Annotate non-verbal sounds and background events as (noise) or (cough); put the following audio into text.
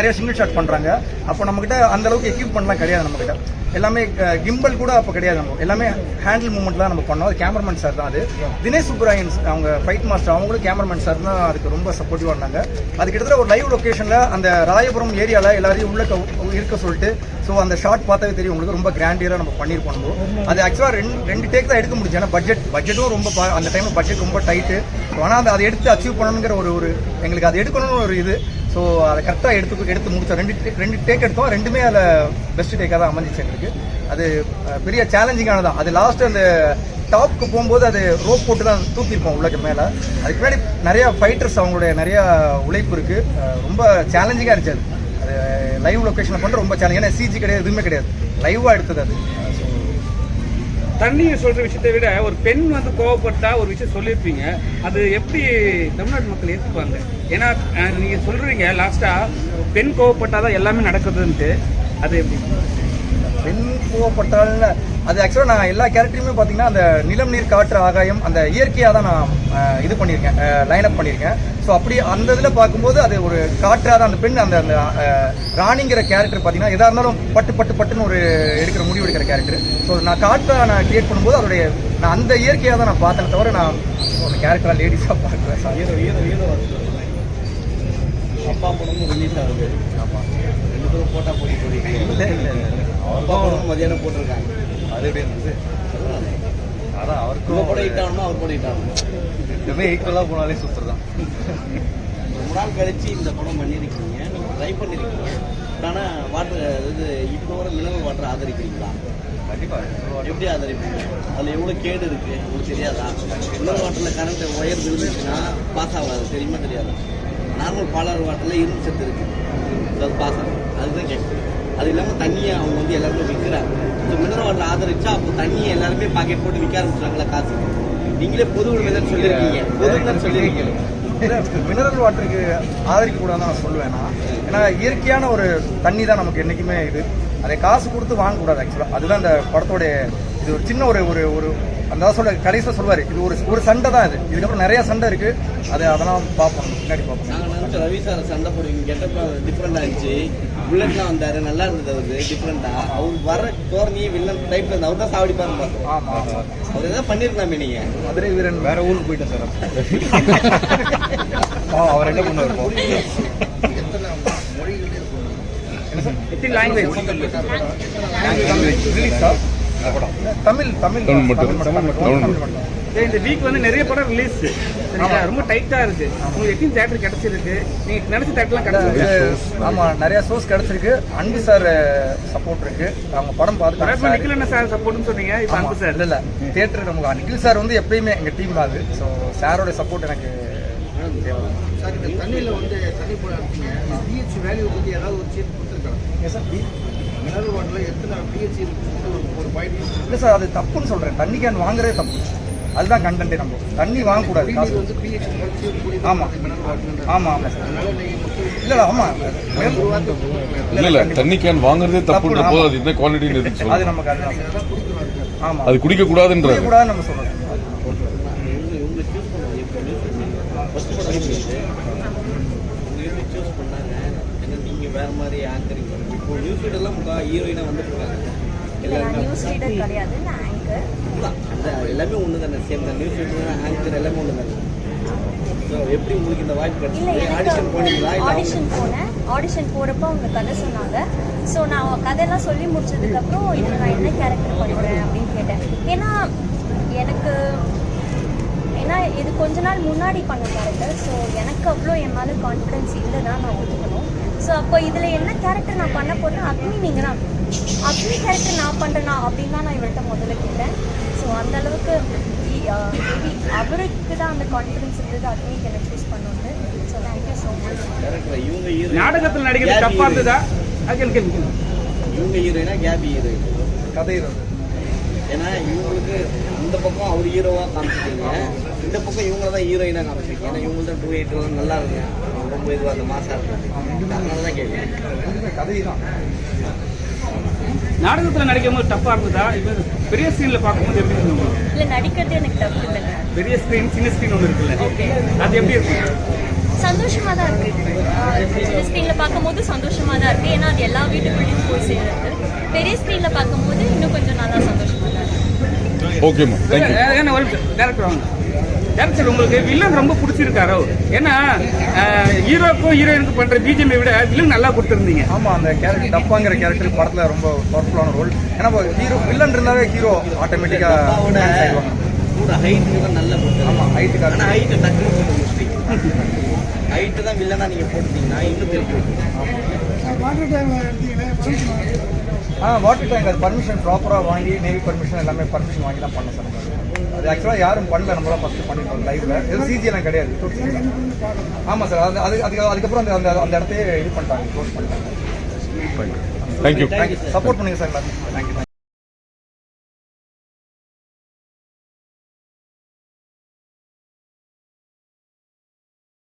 நிறைய single shot பண்றாங்க. அப்போ நம்மகிட்ட அந்த அளவுக்கு எக்யூப்மெண்ட்லாம் கிடையாது நம்மகிட்ட. எல்லாமே கிம்பல் கூட அப்போ கிடையாது நம்ம. எல்லாமே ஹேண்டில் மூவ்மெண்ட் தான் நம்ம பண்ணோம். அது கேமராமேன் சார் தான் அது. தினேஷ் சுப்ராயன் அவங்க ஃபைட் மாஸ்டர் அவங்களும் கேமராமேன் சார் தான் அதுக்கு ரொம்ப சப்போர்ட்டிவாக இருந்தாங்க. அது கிட்டத்தட்ட ஒரு லைவ் லொக்கேஷனில் அந்த ராயபுரம் ஏரியாவில் எல்லாரையும் உள்ள இருக்க சொல்லிட்டு ஸோ அந்த ஷாட் பார்த்தாவே தெரியும். உங்களுக்கு ரொம்ப கிராண்டியராக நம்ம பண்ணியிருப்போம் நம்ம. அது ஆக்சுவலாக ரெண்டு ரெண்டு டேக் தான் எடுக்க முடிஞ்சு. ஏன்னா பட்ஜெட் பட்ஜெட்டும் ரொம்ப அந்த டைமில் பட்ஜெட் ரொம்ப டைட்டு ஆனால் அந்த அதை எடுத்து அச்சீவ் பண்ணணுங்கிற ஒரு ஒரு எங்களுக்கு அதை எடுக்கணும்னு ஒரு இது. ஸோ அதை கரெக்டாக எடுத்து எடுத்து முடிச்சோம். ரெண்டு ரெண்டு டேக் எடுத்தோம். ரெண்டுமே அதில் பெஸ்ட் டேக்காக தான் அமைஞ்சிச்சு எங்களுக்கு. அது பெரிய சேலஞ்சிங்கானதான் அது லாஸ்ட் அந்த டாப்க்கு போகும்போது அது ரோப் போட்டு தான் தூக்கியிருப்போம் உள்ளக்கு மேலே. அதுக்கு முன்னாடி நிறையா ஃபைட்டர்ஸ் அவங்களுடைய நிறையா உழைப்பு இருக்குது ரொம்ப சேலஞ்சிங்காக இருந்துச்சு அது. அது லைவ் லொக்கேஷனில் பண்ணுற ரொம்ப சேலஞ்ச் ஏன்னா சிஜி கிடையாது எதுவுமே கிடையாது. லைவாக எடுத்தது அது. தண்ணியை சொல்ற விஷயத்தை விட ஒரு பெண் வந்து கோவப்பட்டா ஒரு விஷயம் சொல்லியிருப்பீங்க. அது எப்படி தமிழ்நாட்டு மக்கள் ஏற்றுப்பாங்க ஏன்னா நீங்கள் நீங்க சொல்றீங்க லாஸ்டா பெண் கோவப்பட்டாதான் எல்லாமே நடக்குதுன்ட்டு. அது எப்படி? பெண் கோவப்பட்டால் அது ஆக்சுவலாக நான் எல்லா கேரக்டருமே பார்த்தீங்கன்னா அந்த நிலம் நீர் காற்று ஆகாயம் அந்த இயற்கையாக தான் நான் இது பண்ணியிருக்கேன் லைன் அப் பண்ணியிருக்கேன். ஸோ அப்படி அந்த இதில் பார்க்கும்போது அது ஒரு காற்றாக தான் அந்த பெண் அந்த அந்த ராணிங்கிற கேரக்டர் பார்த்தீங்கன்னா எதாக இருந்தாலும் பட்டு பட்டு பட்டுன்னு ஒரு எடுக்கிற முடிவு எடுக்கிற கேரக்டர் ஸோ நான் காற்றாக நான் கிரியேட் பண்ணும்போது அதோடைய நான் அந்த இயற்கையாக தான் நான் பார்த்தேனே தவிர நான் அந்த கேரக்டராக லேடிஸாக பார்க்குறேன் சார் அப்பா படமும் ரிலீஸ் ஆகுது ஆமாம் ரெண்டு பேரும் போட்டா போட்டி போடுறீங்க இல்லை இல்லை. மதியானம் போட்டிருக்காங்க. அது எப்படி இருந்தது? அதான் ஹிட் ஆகணுமா அவர் படம் ஹிட் ஆகணும். எப்பவுமே ஈக்குவலாக போனாலே சூப்பர் தான். ரொம்ப நாள் கழிச்சு இந்த படம் பண்ணியிருக்கீங்க. நீங்கள் ட்ரை பண்ணியிருக்கீங்க. ஆனால் வாட்டர் இது இப்போ வர மினரல் வாட்டர் ஆதரிக்கிறீங்களா? கண்டிப்பாக எப்படி ஆதரிப்பீங்க? அதில் எவ்வளோ கேடு இருக்குது உங்களுக்கு தெரியாதா? மினரல் வாட்டரில் கரண்ட் ஒயர் விழுந்துச்சுன்னா பாஸ் ஆகாது. தெரியுமா தெரியாதா? நார்மல் பாலார் வாட்டரில் இரும்பு சத்து இருக்குது அது பாஸ் ஆகும் அதுதான் கேட்குறேன் அது இல்லாமல் தண்ணியை அவங்க வந்து எல்லாருமே விற்கிறாங்க ஸோ மினரல் வாட்டர் ஆதரிச்சா அப்போ தண்ணியை எல்லாருமே பாக்கெட் போட்டு விற்க ஆரம்பிச்சாங்களா காசு? நீங்களே பொது உரிமைதான் சொல்லியிருக்கீங்க பொதுன்னு சொல்லியிருக்கீங்க மினரல் வாட்டருக்கு ஆதரிக்க கூடாதுன்னு நான் சொல்லுவேன்? நான் ஏன்னா இயற்கையான ஒரு தண்ணி தான் நமக்கு என்றைக்குமே இது. அதை காசு கொடுத்து வாங்கக்கூடாது ஆக்சுவலாக அதுதான் அந்த படத்தோடைய இது. ஒரு சின்ன ஒரு ஒரு ஒரு அந்த சொல்ல கடைசியில் சொல்வார் இது ஒரு ஒரு சண்டை தான் இது. இதுக்கப்புறம் நிறைய சண்டை இருக்கு. அது அதெல்லாம் பார்ப்போம். பின்னாடி பார்ப்போம். நாங்கள் நினச்சோம் ரவி சார் சண்டை போடுவீங்க. கெட்டப் டிஃப்ரெண்டாக இருந்துச்சு புல்லட்லாம் வந்தார். நல்லா இருந்தது அவரு. டிஃப்ரெண்டாக அவர் வர தோரணியே வில்லன் டைப்ல இருந்து அவர் தான் சாவடி பாருங்க ஆமாம் அவர் எதாவது பண்ணியிருக்கலாமே நீங்கள் மதுரை வீரன் வேற ஊருக்கு போயிட்டேன் சார். (laughs) அவர் என்ன பண்ணுவார் எத்தனை லாங்குவேஜ் தமிழ் தமிழ் தமிழ் மட்டும். தமிழ் மட்டும் தமிழ் மட்டும். இந்த வீக் வந்து நிறைய படம் ரிலீஸ் சரிங்களா? ரொம்ப டைட்டா இருக்கு. உங்களுக்கு எத்தனை தேட்டர் கிடைச்சிருக்கு? நீங்க நினைச்ச தேட்டர்லாம் கிடைச்சிருக்கு? ஆமா நிறைய சோர்ஸ் கிடைச்சிருக்கு. அன்பு சார் சப்போர்ட் இருக்கு. அவங்க படம் பார்த்து நிக்கல என்ன சார் சப்போர்ட்னு சொன்னீங்க. இப்போ அன்பு சார் இல்ல இல்ல. தியேட்டர் நமக்கு நிக்கில் சார் வந்து எப்பயுமே எங்க டீம் தான் அது. ஸோ சாரோட சப்போர்ட் எனக்கு தேவை சார் இந்த தண்ணியில் வந்து தண்ணி போட பிஹெச் வேல்யூ பற்றி ஏதாவது ஒரு சீட் கொடுத்துருக்காங்க சார் மினரல் வாட்டரில் எத்தனை பிஹெச் ஒரு பாயிண்ட் இல்ல சார் அது தப்புன்னு சொல்றேன். தண்ணி கேன் வாங்குறதே தப்பு. அதுதான் கண்டென்ட்டே நம்ம. தண்ணி வாங்கக்கூடாது. காசு. வந்து பிஹெச் குறைச்சி கூடி ஆமா. மினரல் வாட்டர் ஆமா ஆமா சார் இல்ல இல்ல ஆமா. ஒரு வார்த்தை இல்ல. இல்ல தண்ணி கேன் வாங்குறதே தப்புன்ற தப்பு, போது. அது என்ன குவாலிட்டின்னு அது நமக்கு அதுதான். சார் ஆமா. அது குடிக்க கூடாதுன்றது கூடாதுன்னு நம்ம ஃபர்ஸ்ட் எப்படி சூஸ் பண்ணாங்க. ஏன்னா நீங்கள் வேற மாதிரி ஆங்கரிங் பண்ணுங்க இப்போ நியூஸ் ஃபீடெல்லாம் முக்கா ஹீரோயினாக வந்துட்டு இருக்காங்க. இல்லை நான் எல்லாருமே நியூஸ் ரீடர் கிடையாது. நான் ஆங்கர். அந்த எல்லாமே ஒன்று தானே சேம் தான். நியூஸ் ஃபீடர் ஆங்கர் எல்லாமே ஒன்று தானே ஸோ எப்படி உங்களுக்கு இந்த வாய்ப்பு கிடைச்சது? ஆடிஷன் போனீங்களா? ஆடிஷன் போனேன். ஆடிஷன் போகிறப்போ அவங்க கதை சொன்னாங்க. ஸோ நான் கதையெல்லாம் சொல்லி முடிச்சதுக்கப்புறம் இதில் நான் என்ன கேரக்டர் பண்ணுறேன் அப்படின்னு கேட்டேன். ஏன்னா எனக்கு ஏன்னா இது கொஞ்ச நாள் முன்னாடி பண்ண கேரக்டர் ஸோ எனக்கு அவ்வளோ என் மேலே கான்ஃபிடன்ஸ் இல்லை தான் நான் ஒத்துக்கணும். ஸோ அப்போ இதில் என்ன கேரக்டர் நான் பண்ண போகிறேன் அக்னி நீங்கள் தான். அக்னி கேரக்டர் நான் பண்ணுறேனா அப்படின்னு தான் நான் இவர்கிட்ட முதல்ல கேட்டேன். ஸோ அந்த அளவுக்கு மேபி அவருக்கு தான் அந்த கான்ஃபிடன்ஸ் இருந்தது அக்னிக்கு என்ன சூஸ் பண்ணணும்னு ஸோ தேங்க்யூ ஸோ மச் நாடகத்தில் நடிக்கிறது தப்பா இருந்ததா இவங்க ஹீரோயினா கேபி ஹீரோயின் கதை ஏன்னா இவங்களுக்கு இந்த பக்கம் அவர் ஹீரோவாக காமிச்சிருக்கீங்க இந்த பக்கம் இவங்கள தான் ஹீரோயினாக காமிச்சிருக்கீங்க. ஏன்னா இவங்க தான் டூ எயிட்லாம் நல்லா இருக்கு ரொம்ப இதுவாக அந்த மாசா இருக்கு அதனால தான் கேட்குறேன் கதை தான் நாடகத்தில் நடிக்கும் போது டஃப்பாக இருந்ததா? இப்போ பெரிய ஸ்க்ரீனில் பார்க்கும்போது எப்படி இருந்தது இல்லை நடிக்கிறது எனக்கு தப்பு இல்லைங்க பெரிய ஸ்க்ரீன் சின்ன ஸ்க்ரீன் ஒன்று இருக்குல்ல. அது எப்படி இருக்கு? சந்தோஷமா தான் இருக்கு. ஆஹ் சின்ன ஸ்க்ரீன்ல பார்க்கும்போது சந்தோஷமா தான் இருக்கு. ஏன்னா அது எல்லா வீட்டுக்குள்ளேயும் போய் சேருது பெரிய ஸ்க்ரீன்ல பார்க்கும்போது இன்னும் கொஞ்சம் நல்லா சந்தோஷமா தான் இருக்கு ஓகேம்மா ஏன்னா ஒரு டேரக்டர் வாங்க. டேரக்டர் உங்களுக்கு வில்லன் ரொம்ப பிடிச்சிருக்காரோ? ஏன்னா ஹீரோக்கும் ஹீரோயினுக்கு பண்ற பிஜிஎம் விட வில்லன் நல்லா கொடுத்துருந்தீங்க. ஆமா அந்த கேரக்டர் டப்பாங்கிற கேரக்டர் படத்துல ரொம்ப பவர்ஃபுல்லான ரோல் ஏன்னா ஹீரோ வில்லன் இருந்தாவே ஹீரோ ஆட்டோமேட்டிக்கா கூட ஹைட்டுக்கு தான் நல்ல ஆமா ஹைட்டுக்காக ஆனால் ஹைட்டை டக்குனு போட்டு முடிச்சிட்டீங்க ஹைட்டு தான் வில்லனா நீங்கள் போட்டுட்டீங்கன்னா இன்னும் திருப்பி ஆ வாட்டர் டேங்க் அது பர்மிஷன் ப்ராப்பராக வாங்கி நேவி பர்மிஷன் எல்லாமே பர்மிஷன் வாங்கி தான் பண்ண சார். அது ஆக்சுவலாக யாரும் பண்ணல நம்ம தான் ஃபஸ்ட்டு பண்ணிட்டோம் லைவ்ல எதுவும் சிஜி எல்லாம் கிடையாது ஆமாம் சார் அது அது அதுக்கு அதுக்கப்புறம் அந்த அந்த அந்த இடத்தையே இது பண்ணிட்டாங்க க்ளோஸ் பண்ணிட்டாங்க. தேங்க்யூ சப்போர்ட் பண்ணுங்க சார் எல்லாரும் தேங்க்யூ